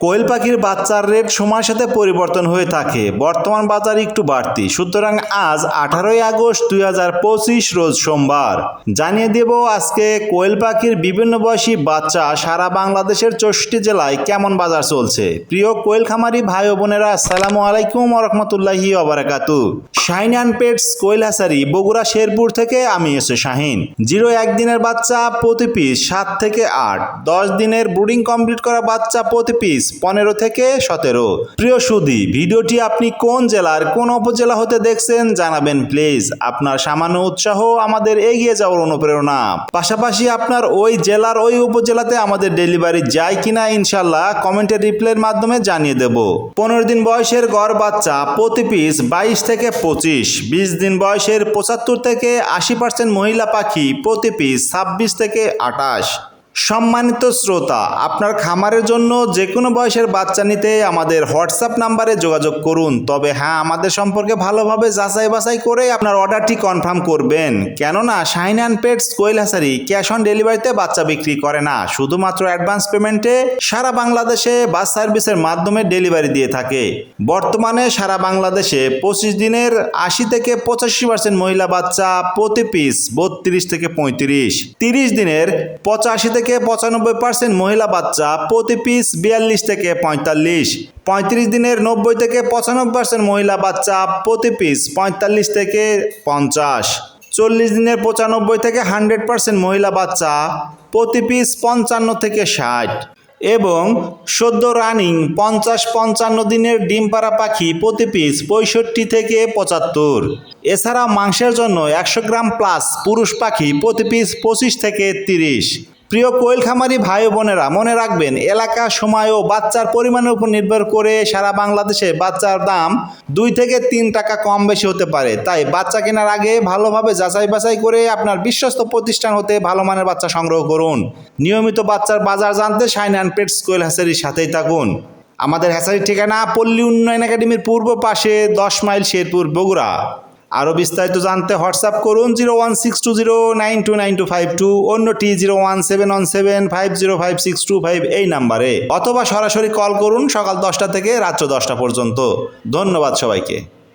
কোয়েল পাখির বাচ্চার রেট সময়ের সাথে পরিবর্তন হয়ে থাকে। বর্তমান বাজার একটু বাড়তি। সুতরাং আজ আঠারোই আগস্ট দুই হাজার পঁচিশ রোজ সোমবার। জানিয়ে দেব আজকে কোয়েল পাখির বিভিন্ন বয়সী বাচ্চা সারা বাংলাদেশের চৌষট্টি জেলায় কেমন বাজার চলছে। প্রিয় কোয়েল খামারি ভাই বোনেরা, আসসালামু আলাইকুম রহমতুল্লাহি অবরাকাতু Shine and Pets Koyel Hatchery Bogura, Sherpur থেকে আমি এসে শাহিন। জিরো একদিনের বাচ্চা প্রতি পিস সাত থেকে আট। দশ দিনের ব্রুডিং কমপ্লিট করা বাচ্চা প্রতি পিস পনেরো থেকে সতেরো। প্রিয় সুদী ভিডিওটি আপনি কোন জেলার কোন উপজেলা হতে দেখছেন জানাবেন প্লিজ। আপনার সামান্য উৎসাহ আমাদের এগিয়ে যাওয়ার অনুপ্রেরণা। পাশাপাশি আপনার ওই জেলার ওই উপজেলাতে আমাদের ডেলিভারি যায় কিনা ইনশাল্লাহ কমেন্টের রিপ্লাইয়ের মাধ্যমে জানিয়ে দেব। পনেরো দিন বয়সের গড় বাচ্চা প্রতি পিস বাইশ থেকে পঁচিশ, বিশ দিন বয়সের পঁচাত্তর থেকে আশি পার্সেন্ট মহিলা পাখি প্রতি পিস ছাব্বিশ থেকে আটাশ সম্মানিত শ্রোতা, আপনার খামারের জন্য যে কোনো বয়সের বাচ্চা নিতে আমাদের হোয়াটসঅ্যাপ নাম্বারে যোগাযোগ করুন। তবে হ্যাঁ আমাদের সম্পর্কে ভালোভাবে যাচাই বাছাই করে আপনার অর্ডারটি কনফার্ম করবেন। কেননা Shine and Pets Koyel Hatchery cash on ডেলিভারিতে বাচ্চা বিক্রি করে না। শুধুমাত্র অ্যাডভান্স পেমেন্টে সারা বাংলাদেশে বাস সার্ভিসের মাধ্যমে ডেলিভারি দিয়ে থাকে। বর্তমানে সারা বাংলাদেশে পঁচিশ দিনের আশি থেকে পঁচাশি পার্সেন্ট মহিলা বাচ্চা প্রতি পিস বত্রিশ থেকে পঁয়ত্রিশ। তিরিশ দিনের পঁচাশি থেকে পঁচানব্বই পার্সেন্ট মহিলা বাচ্চা প্রতি পিস বিয়াল্লিশ থেকে পঁয়তাল্লিশ। পঁয়ত্রিশ দিনের নব্বই থেকে পঁচানব্বই পার্সেন্ট মহিলা বাচ্চা প্রতি পিস পঁয়তাল্লিশ থেকে পঞ্চাশ। চল্লিশ দিনের পঁচানব্বই থেকে হান্ড্রেড পার্সেন্ট মহিলা বাচ্চা প্রতি পিস পঞ্চান্ন থেকে ষাট। এবং সদ্য রানিং পঞ্চাশ পঞ্চান্ন দিনের ডিম পাড়া পাখি প্রতি পিস পঁয়ষট্টি থেকে পঁচাত্তর। এছাড়া মাংসের জন্য একশো গ্রাম প্লাস পুরুষ পাখি প্রতি পিস পঁচিশ থেকে তিরিশ। প্রিয় কোয়েল খামারি ভাই বোনেরা, মনে রাখবেন, এলাকা, সময় ও বাচ্চার পরিমাণের উপর নির্ভর করে সারা বাংলাদেশে বাচ্চার দাম দুই থেকে তিন টাকা কম বেশি হতে পারে। তাই বাচ্চা কেনার আগে ভালোভাবে যাচাই বাছাই করে আপনার বিশ্বস্ত প্রতিষ্ঠান হতে ভালো মানের বাচ্চা সংগ্রহ করুন। নিয়মিত বাচ্চার বাজার জানতে সাইন অ্যান্ড পেটস কোয়েল হ্যাসারির সাথেই থাকুন। আমাদের হ্যাসারির ঠিকানা পল্লী উন্নয়ন একাডেমির পূর্ব পাশে দশ মাইল শেরপুর বগুড়া। আরও বিস্তারিত জানতে হোয়াটসঅ্যাপ করুন zero one six two zero nine two nine two five two অন্যটি zero one seven one seven five zero five six two five এই নাম্বারে। অথবা সরাসরি কল করুন সকাল দশটা থেকে রাত্র দশটা পর্যন্ত। ধন্যবাদ সবাইকে।